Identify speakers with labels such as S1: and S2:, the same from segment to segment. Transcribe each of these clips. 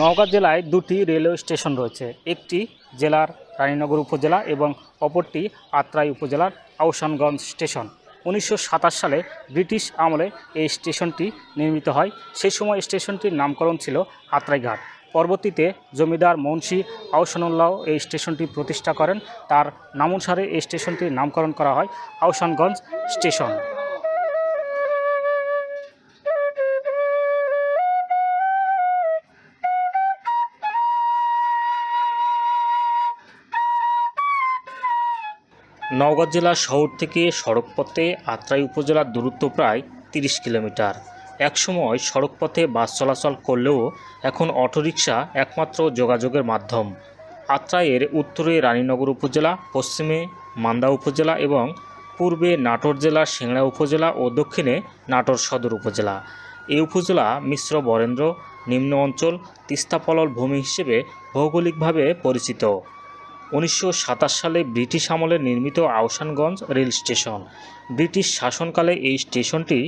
S1: নওগাঁ জেলায় দুটি railway station রয়েছে। একটি জেলার রানীনগর উপজেলা এবং অপরটি আত্রাই উপজেলার আউসানগঞ্জ স্টেশন। উনিশশো সাতাশ সালে ব্রিটিশ আমলে এই স্টেশনটি নির্মিত হয়। সেই সময় স্টেশনটির নামকরণ ছিল আত্রাইঘাট পরবর্তীতে জমিদার মুন্সি আউসানুল্লাহ এই স্টেশনটি প্রতিষ্ঠা করেন। তার নামানুসারে এই স্টেশনটির নামকরণ করা হয় আউসানগঞ্জ স্টেশন। নওগাঁ জেলা শহর থেকে সড়কপথে আত্রাই উপজেলার দূরত্ব প্রায় তিরিশ কিলোমিটার। একসময় সড়কপথে বাস চলাচল করলেও এখন অটোরিকশা একমাত্র যোগাযোগের মাধ্যম। আত্রাইয়ের উত্তরে রানীনগর উপজেলা, পশ্চিমে মান্দা উপজেলা এবং পূর্বে নাটোর জেলার সিংড়া উপজেলা ও দক্ষিণে নাটোর সদর উপজেলা। এই উপজেলা মিশ্র বরেন্দ্র, নিম্ন অঞ্চল তিস্তাপলল ভূমি হিসেবে ভৌগোলিকভাবে পরিচিত। উনিশশো সাতাশ সালে ব্রিটিশ আমলে নির্মিত আওসানগঞ্জ রেল স্টেশন। ব্রিটিশ শাসনকালে এই স্টেশনটি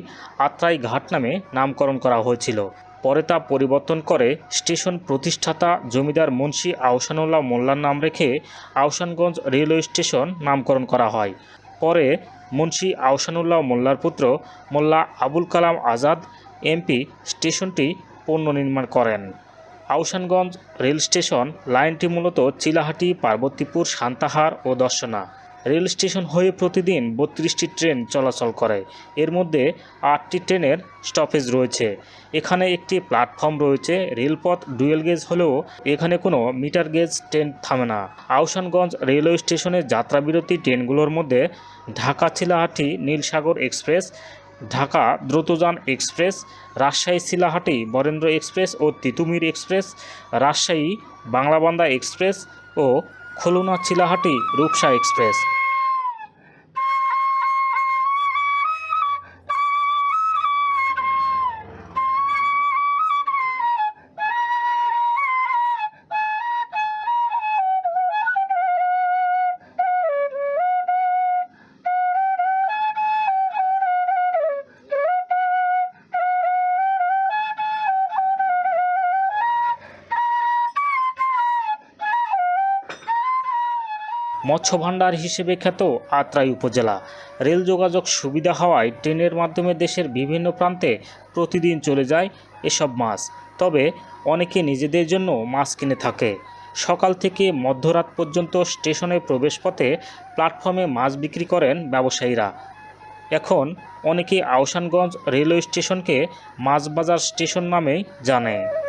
S1: আত্রাই ঘাট নামে নামকরণ করা হয়েছিল। পরে তা পরিবর্তন করে স্টেশন প্রতিষ্ঠাতা জমিদার মুন্সি আহসানুল্লাহ মোল্লার নাম রেখে আহসানগঞ্জ রেলওয়ে স্টেশন নামকরণ করা হয়। পরে মুন্সি আহসানুল্লাহ মোল্লার পুত্র মোল্লা আবুল কালাম আজাদ, এমপি, স্টেশনটি পুনর্নির্মাণ করেন। আউসানগঞ্জ রেল স্টেশন লাইনটি মূলত চিলাহাটি, পার্বতীপুর, সান্তাহার ও দর্শনা। রেল স্টেশন হয়ে প্রতিদিন বত্রিশটি ট্রেন চলাচল করে। এর মধ্যে আটটি ট্রেনের স্টপেজ রয়েছে। এখানে একটি প্ল্যাটফর্ম রয়েছে। রেলপথ ডুয়েল গেজ হলেও এখানে কোনো মিটার গেজ ট্রেন থামে না। আউসানগঞ্জ রেলওয়ে স্টেশনের যাত্রাবিরতি ট্রেনগুলোর মধ্যে Dhaka Chilahati Nilsagar express Dhaka Drutojan express, Rajshahi Shilahati Barendra express ও তিতুমির এক্সপ্রেস, রাজশাহী বাংলাবান্ধা এক্সপ্রেস ও খুলনা চিলাহাটি রূপসা এক্সপ্রেস। মৎস্য ভাণ্ডার হিসেবে খ্যাত আত্রাই উপজেলা। রেল যোগাযোগ সুবিধা হওয়ায় ট্রেনের মাধ্যমে দেশের বিভিন্ন প্রান্তে প্রতিদিন চলে যায় এসব মাছ। তবে অনেকে নিজেদের জন্য মাছ কিনে থাকে। সকাল থেকে মধ্যরাত পর্যন্ত স্টেশনের প্রবেশপথে প্ল্যাটফর্মে মাছ বিক্রি করেন ব্যবসায়ীরা। এখন অনেকে আওসানগঞ্জ রেলওয়ে স্টেশনকে মাছ বাজার স্টেশন নামেই জানে।